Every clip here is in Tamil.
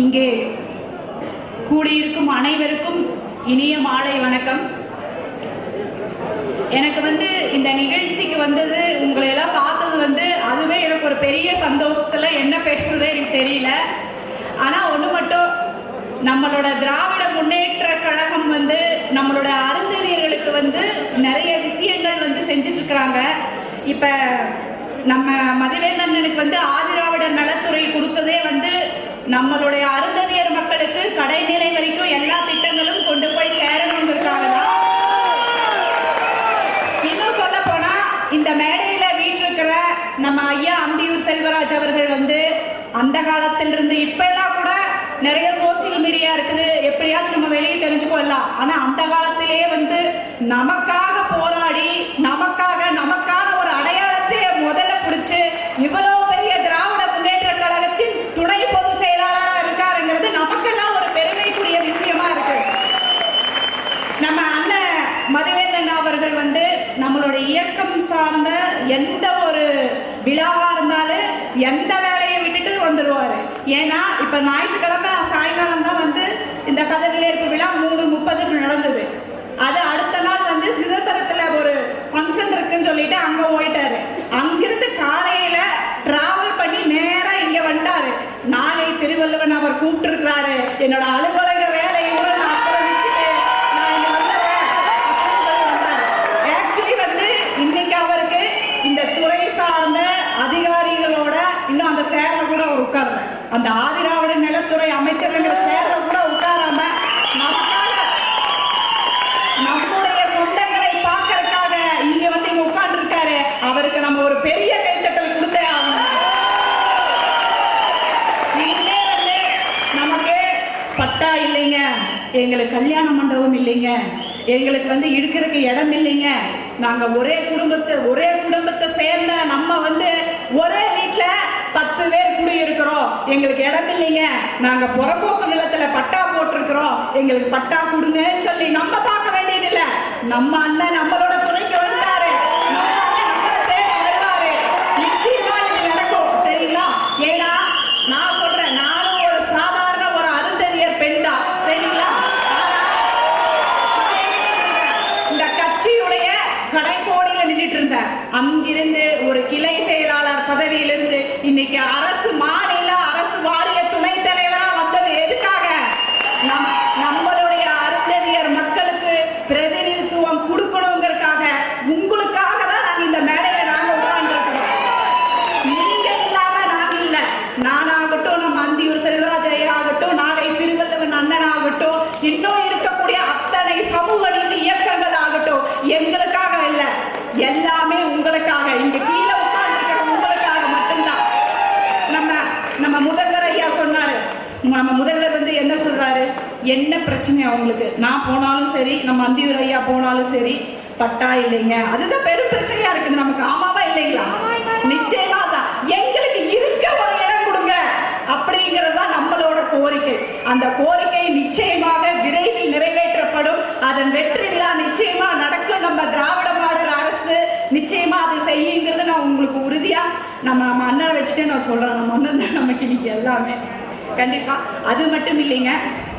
இங்கே கூடியிருக்கும் அனைவருக்கும் இனிய மாலை வணக்கம். எனக்கு வந்து இந்த நிகழ்ச்சிக்கு வந்தது உங்களை எல்லாம் பார்த்தது வந்து அதுவே எனக்கு ஒரு பெரிய சந்தோஷத்துல என்ன பேசுறதே எனக்கு தெரியல. ஆனா ஒண்ணு மட்டும் நம்மளோட திராவிட முன்னேற்ற கழகம் வந்து நம்மளோட அருந்ததியர்களுக்கு வந்து நிறைய விஷயங்கள் வந்து செஞ்சுட்டு இருக்கிறாங்க இப்ப நம்ம மதிவேந்தண்ணனுக்கு வந்து ஆதிராவிடர் நலத்துறை கொடுத்ததே வந்து நம்மளுடைய அருந்ததியர் மக்களுக்கு கடைநிலை வரைக்கும் எல்லா திட்டங்களும் கொண்டு போய் சேரணுங்கிறதுக்காக தான் இன்னும் சொல்ல போனா இந்த மேடையில வீட்டிருக்கிற நம்ம ஐயா அந்தியூர் செல்வராஜ் அவர்கள் வந்து அந்த காலத்திலிருந்து இப்ப எல்லாம் கூட நிறைய சோசியல் மீடியா இருக்குது. எப்படியாச்சும் நம்ம வெளியே தெரிஞ்சுக்கொள்ளலாம். ஆனா அந்த காலத்திலேயே வந்து நமக்காக போராடி நமக்காக நமக்கான ஒரு அடையாளத்தையே முதல்ல பிடிச்சு இவ்வளவு பெரிய திராவிட முன்னேற்ற கழகத்தின் துணை பொதுச் செயலாளரா இருக்காருங்கிறது நமக்கெல்லாம் ஒரு பெருமைக்குரிய விஷயமா இருக்கு நம்ம அண்ணன் மதிவேந்தன் அவர்கள் வந்து நம்மளுடைய இயக்கம் சார்ந்த எந்த ஒரு விழாவா இருந்தாலும் எந்த வேலையை விட்டுட்டு வந்துடுவாரு ஏன்னா இப்ப ஞாயிற்றுக்கிழமை சாயங்காலம் தான் வந்து இந்த பதவியேற்பு விழா மூணு முப்பதுக்கு நடந்தது. அது அடுத்த நாள் வந்து சிதம்பரத்துல ஒரு ஃபங்க்ஷன் இருக்குன்னு சொல்லிட்டு அங்க போயிட்டாரு. அங்கிருந்து காலையில டிராவல் பண்ணி நேராக இங்க வந்துட்டாரு. நாளை திருவள்ளுவன் அவர் கூப்பிட்டு இருக்கிறாரு என்னோட அலுவலக வேலையை கூட நான் அப்புறம் விட்டுட்டு நான் இங்க வந்துடுறேன் அப்படின்னு சொல்லி வந்தாரு. Actually வந்து இன்னைக்கு அவருக்கு இந்த துறை சார்ந்த அதிகாரிகளோட இன்னும் அந்த சேர்ல கூட அவர் உட்காரல அந்த ஆதிராவிட நிலத்துறை அமைச்சர்கள் சேர்ல கூட உட்காராம நமக்காக நம்முடைய சொந்தங்களை பார்க்கறதுக்காக இங்க வந்து இங்க உட்கார்ந்து இருக்காரு அவருக்கு நம்ம ஒரு பெரிய கைத்தட்டல் கொடுத்தே ஆகணும். இனிமே வந்து நமக்கு பட்டா இல்லைங்க. எங்களுக்கு கல்யாண மண்டபம் இல்லைங்க. எங்களுக்கு வந்து இருக்கிறதுக்கு இடம் இல்லைங்க. நாங்க ஒரே குடும்பத்தை ஒரே குடும்பத்தை சேர்ந்த நம்ம வந்து ஒரே வீட்டுல பத்து பேர் குடியிருக்கிறோம். எங்களுக்கு இடம் இல்லைங்க. நாங்க புறம்போக்கு நிலத்துல பட்டா போட்டிருக்கிறோம். எங்களுக்கு பட்டா கொடுங்கன்னு சொல்லி நம்ம பார்க்க வேண்டியது நம்ம அண்ணன் நம்மளோட துணைக்கு வந்துட்டாரு நம்ம அண்ணன் நம்மளை தேடி வருவாரு நிச்சயமா இது நடக்கும் சரிங்களா ஏன்னா நான் சொல்றேன் நானும் ஒரு சாதாரண ஒரு அருந்ததியர் பெண் தான் சரிங்களா ஆனா, நான் என்ன சொல்றேன்? இந்த கட்சியுடைய கடைக்கோடியில நின்றுட்டு இருந்தேன் அங்கிருந்து ஒரு கிளை செயலாளர் பதவியிலிருந்து இன்னைக்கு அரசு மாநில அரசு வாரிய துணைத் தலைவரா வந்தது எதுக்காக நம் நம்மளுடைய அருந்ததியர் மக்களுக்கு பிரதிநிதித்துவம் கொடுக்கணுங்கிறதுக்காக உங்களுக்காக தான் நாங்க இந்த மேடையில நாங்க உட்கார்ந்துருக்கிறோம் நீங்க இல்லாம நாங்க இல்ல நானாகட்டும் நம்ம அந்தியூர் செல்வராஜ் ஐயா ஆகட்டும் நாகை திருவள்ளுவன் அண்ணன் ஆகட்டும் இன்னும் இருக்கக்கூடிய அத்தனை சமூக நீதி இயக்கங்கள் ஆகட்டும் எங்களுக்காக இல்ல எல்லாமே உங்களுக்காக இங்க கீழே உட்கார்ந்துருக்கிற உங்களுக்காக மட்டும்தான் நம்ம நம்ம முதல்வர் ஐயா சொன்னாரு நம்ம முதல்வர் வந்து என்ன சொல்றாரு என்ன பிரச்சனை அவங்களுக்கு? நான் போனாலும் சரி நம்ம அந்தியூர் ஐயா போனாலும் சரி பட்டா இல்லைங்க. அதுதான் பெரும் பிரச்சனையா இருக்குது. நமக்கு ஆமாவா இல்லைங்களா? நிச்சயமா தான். எங்களுக்கு இருக்க ஒரு இடம் கொடுங்க. அப்படிங்கிறது தான் நம்மளோட கோரிக்கை. அந்த கோரிக்கை நிச்சயமாக விரைவில் நிறைவேற்றப்படும். அதன் வெற்றி விழா நிச்சயமா நடக்கும். நம்ம திராவிட மாடல் அரசு நிச்சயமா அதை செய்யுங்கிறது நான் உங்களுக்கு உறுதியா நம்ம நம்ம அண்ணனை வச்சுட்டே நான் சொல்றேன். நம்ம அண்ணன் தான் நமக்கு இன்னைக்கு எல்லாமே. கண்டிப்பா. அது மட்டும் இல்லைங்க.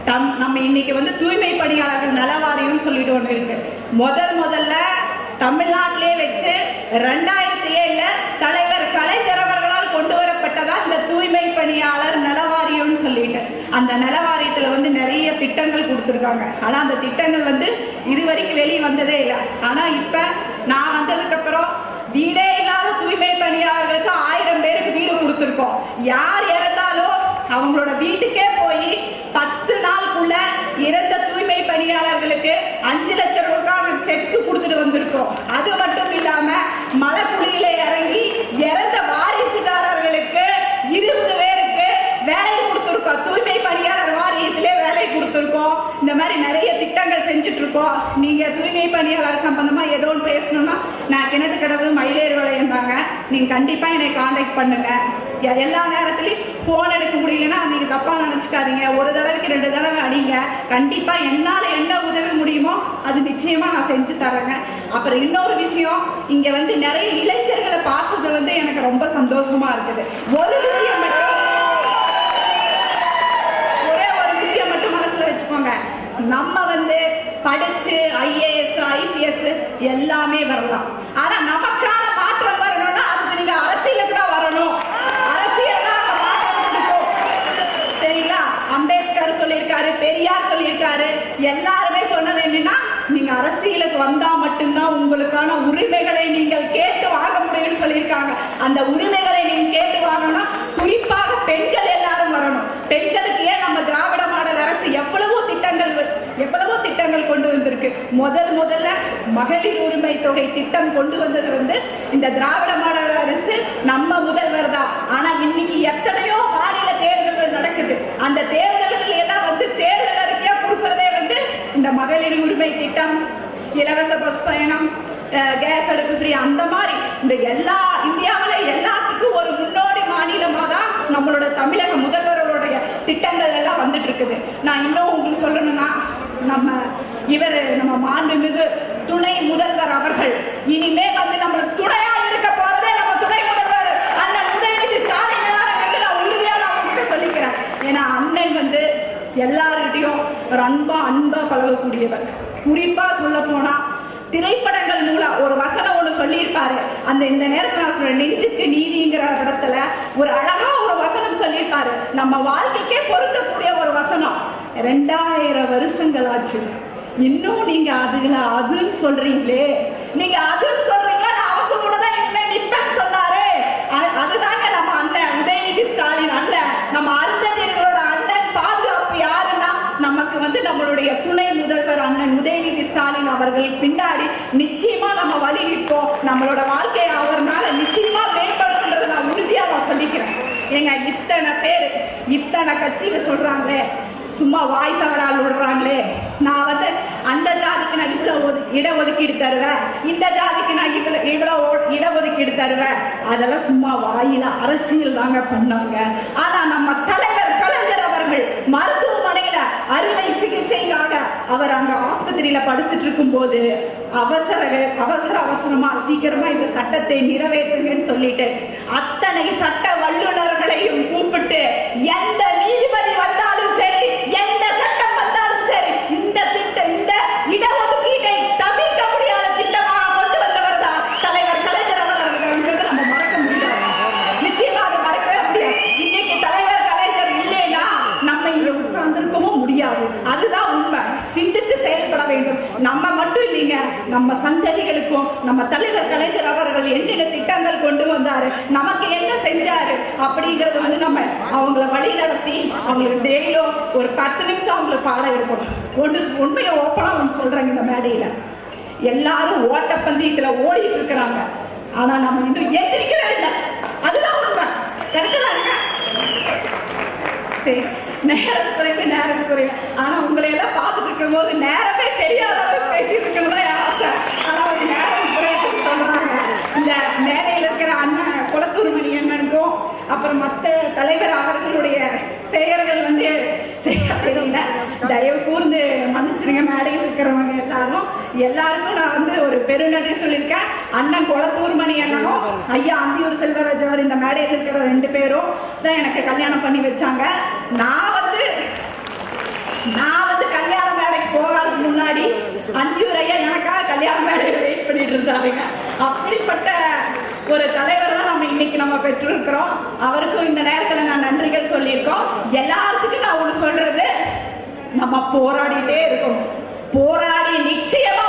தம் நம்ம இன்னைக்கு வந்து தூய்மை பணியாளர்கள் நலவாரியம்னு சொல்லிட்டு ஒன்று இருக்கு. முதல் முதல்ல தமிழ்நாட்டிலே வச்சு ரெண்டாயிரத்தி ஏழுல தலைவர் கலைஞர் அவர்களால் கொண்டு வரப்பட்டதா இந்த தூய்மை பணியாளர் நலவாரியம்னு சொல்லிட்டு. அந்த நலவாரியத்துல வந்து நிறைய திட்டங்கள் கொடுத்துருக்காங்க. ஆனா அந்த திட்டங்கள் வந்து இது வரைக்கும் வெளியே வந்ததே இல்லை. ஆனா இப்ப நான் வந்ததுக்கு அப்புறம் வீடே இல்லாத தூய்மை பணியாளர்களுக்கு ஆயிரம் பேருக்கு வீடு கொடுத்துருக்கோம். யார் இறந்தாலும் அவங்களோட வீட்டுக்கே போய் பத்து பத்து நாளுக்குள்ள இறந்த தூய்மை பணியாளர்களுக்கு அஞ்சு லட்சம் ரூபாய் செக்கு கொடுத்துட்டு வந்திருக்கோம். அது மட்டும் இல்லாம மலைக்குழியில இறங்கி இறந்த வாரிசுதாரர்களுக்கு இருபது பேருக்கு வேலை கொடுத்துருக்கோம். தூய்மை பணியாளர் வாரியத்திலே வேலை கொடுத்துருக்கோம். இந்த மாதிரி நிறைய திட்டங்கள் செஞ்சுட்டு இருக்கோம் நீங்க தூய்மை பணியாளர் சம்பந்தமா ஏதோ ஒன்று பேசணும்னா நான் கிணத்து கடவு மயிலேறு வளையம் தாங்க. நீங்க கண்டிப்பா என்னை காண்டாக்ட் பண்ணுங்க. எல்லா நேரத்துலையும் ஃபோன் எடுக்க முடியலன்னா நீங்கள் தப்பாக நினச்சிக்காதீங்க. ஒரு தடவைக்கு ரெண்டு தடவை அடிங்க. கண்டிப்பாக என்னால் என்ன உதவி முடியுமோ அது நிச்சயமாக நான் செஞ்சு தரேங்க. அப்புறம் இன்னொரு விஷயம் இங்கே வந்து நிறைய இளைஞர்களை பார்த்தது வந்து எனக்கு ரொம்ப சந்தோஷமாக இருக்குது. ஒரு விஷயம் மட்டும் ஒரே ஒரு விஷயம் மட்டும் மனசில் வச்சுக்கோங்க. நம்ம வந்து படிச்சு ஐஏஎஸ் ஐபிஎஸ் எல்லாமே வரலாம். நீங்க அரசியலுக்கு வந்தா மட்டும்தான் உங்களுக்கான உரிமைகளை நீங்கள் கேட்டு வாங்க முடியும்னு சொல்லியிருக்காங்க. அந்த உரிமைகளை நீங்க கேட்டு வாங்கணும்னா குறிப்பாக பெண்கள் எல்லாரும் வரணும். பெண்களுக்கு ஏன் நம்ம திராவிட மாடல் அரசு எவ்வளவோ திட்டங்கள் எவ்வளவோ திட்டங்கள் கொண்டு வந்திருக்கு. முதல் முதல்ல மகளிர் உரிமை தொகை திட்டம் கொண்டு வந்தது வந்து இந்த திராவிட மாடல் அரசு நம்ம முதல்வர் தான். ஆனா இன்னைக்கு எத்தனையோ மாநில தேர்தல்கள் நடக்குது அந்த தேர்தல்கள் எல்லாம் வந்து தேர்தல் அறிக்கையா கொடுக்கறதே வந்து இந்த மகளிர் உரிமை திட்டம் இலவச பஸ் பயணம் கேஸ் அடுப்பு ஃப்ரீ அந்த மாதிரி இந்த எல்லா இந்தியாவுல எல்லாத்துக்கும் ஒரு முன்னோடி மாநிலமா தான் நம்மளோட தமிழக முதல்வர்களுடைய திட்டங்கள் எல்லாம் வந்துட்டு இருக்குது நான் இன்னும் உங்களுக்கு சொல்லணும்னா நம்ம இவர் நம்ம மாண்புமிகு துணை முதல்வர் அவர்கள் இனிமே வந்து நம்ம துணையா இருக்க போறதே நம்ம துணை முதல்வர் அண்ணன் உதயநிதி ஸ்டாலின் நான் உறுதியா நான் உங்ககிட்ட சொல்லிக்கிறேன். ஏன்னா அண்ணன் வந்து எல்லாரும் ஒரு அன்பா அன்பா பழகக்கூடியவர். குறிப்பா சொல்ல போனா திரைப்படங்கள் மூலம் ஒரு வசனம் ஒண்ணு சொல்லியிருப்பாரு. அந்த இந்த நேரத்துல நான் சொல்றேன் நெஞ்சுக்கு நீதிங்கிற இடத்துல ஒரு அழகா ஒரு வசனம் சொல்லியிருப்பாரு. நம்ம வாழ்க்கைக்கே பொருந்தக்கூடிய ஒரு வசனம். ரெண்டாயிரம் வருஷங்கள் ஆச்சு. இன்னும் நீங்க அதுல அதுன்னு சொல்றீங்களே. அவர்கள் பின்னாடி நிச்சயமா நம்ம வழி நிற்போம். நம்மளோட வாழ்க்கையை அவர்னால நிச்சயமா மேம்படும்ன்றதை நான் உறுதியா நான் சொல்லிக்கிறேன். ஏங்க இத்தனை பேர் இத்தனை கட்சியில சொல்றாங்களே சும்மா வாய் சவடால் விடுறாங்களே நான் வந்து அந்த ஜாதிக்கு நான் இவ்வளோ ஒது இட ஒதுக்கீடு தருவேன். இந்த ஜாதிக்கு நான் இவ்வளோ இவ்வளோ இட ஒதுக்கீடு தருவேன். அதெல்லாம் சும்மா வாயில அரசியல் தாங்க பண்ணாங்க. ஆனா நம்ம தலைவர் கலைஞர் அவர்கள் மருத்துவமனையில அறுவை சிகிச்சைக்காக அவர் அங்க ஆஸ்பத்திரியில படுத்துட்டு இருக்கும் போது அவசர அவசர அவசரமா சீக்கிரமா இந்த சட்டத்தை நிறைவேற்றுங்கன்னு சொல்லிட்டு அத்தனை சட்ட வல்லுநர்களையும் கூப்பிட்டு எந்த நீதிபதி வந்தாலும் சரி எந்த சட்டம் வந்தாலும் சரி இந்த திட்டம் இந்த இடஒதுக்கீட்டை தவிர்க்க முடியாத திட்டமாக கொண்டு வந்தவர் தான் தலைவர் கலைஞர் அவர்கள் நம்ம மறக்க முடியாது நிச்சயமா அதை மறக்கவே முடியாது இன்னைக்கு தலைவர் கலைஞர் இல்லைன்னா நம்ம இங்க உட்கார்ந்திருக்கவும் முடியாது அதுதான் உண்மை சிந்தித்து செயல்பட வேண்டும் நம்ம மட்டும் இல்லைங்க. நம்ம சந்ததிகளுக்கும் நம்ம தலைவர் கலைஞர் அவர்கள் என்னென்ன திட்டங்கள் கொண்டு வந்தாரு நமக்கு என்ன செஞ்சாரு அப்படிங்கறது வந்து நம்ம அவங்கள வழி நடத்தி அவங்களுக்கு டெய்லியும் ஒரு பத்து நிமிஷம் அவங்களுக்கு பாடம் எடுக்கணும் ஒன்று உண்மையை ஓப்பனா ஒன்று சொல்றாங்க இந்த மேடையில. எல்லாரும் ஓட்டப்பந்தயத்துல ஓடிட்டு இருக்கிறாங்க. ஆனா நம்ம இன்னும் எந்திரிக்கவே இல்லை. அதுதான் உண்மை. கரெக்டா சரி. நேரம் குறைவு நேரம் குறைவு ஆனா உங்களை எல்லாம் பார்த்துட்டு இருக்கும்போது நேரமே தெரியாத அளவுக்கு பேசிட்டு இருக்கணும் என் ஆசை. ஆனா ஒரு நேரம் குறைவுன்னு சொல்றாங்க. இந்த மேடையில் இருக்கிற அண்ணன் குளத்தூர் மணி அண்ணனுக்கும் அப்புறம் மற்ற தலைவர் அவர்களுடைய பெயர்கள் வந்து சரியா தெரியல தயவு கூர்ந்து மன்னிச்சிருங்க மேடையில் இருக்கிறவங்க எல்லாரும். எல்லாருக்கும் நான் வந்து ஒரு பெருநன்றி சொல்லியிருக்கேன். அண்ணன் குளத்தூர் மணி அண்ணனும் ஐயா அந்தியூர் செல்வராஜ் அவர் இந்த மேடையில் இருக்கிற ரெண்டு பேரும் தான் எனக்கு கல்யாணம் பண்ணி வச்சாங்க. நான் வந்து நான் வந்து கல்யாண மேடைக்கு போகாததுக்கு முன்னாடி அந்தியூர் ஐயா எனக்காக கல்யாண மேடையில் வெயிட் பண்ணிட்டு இருந்தாருங்க. அப்படிப்பட்ட ஒரு தலைவர் தான் நம்ம இன்னைக்கு நம்ம பெற்றிருக்கிறோம். அவருக்கும் இந்த நேரத்துல நான் நன்றிகள் சொல்லியிருக்கோம். எல்லாத்துக்கும் நான் ஒண்ணு சொல்றது நம்ம போராடிட்டே இருக்கணும் போராடி நிச்சயமா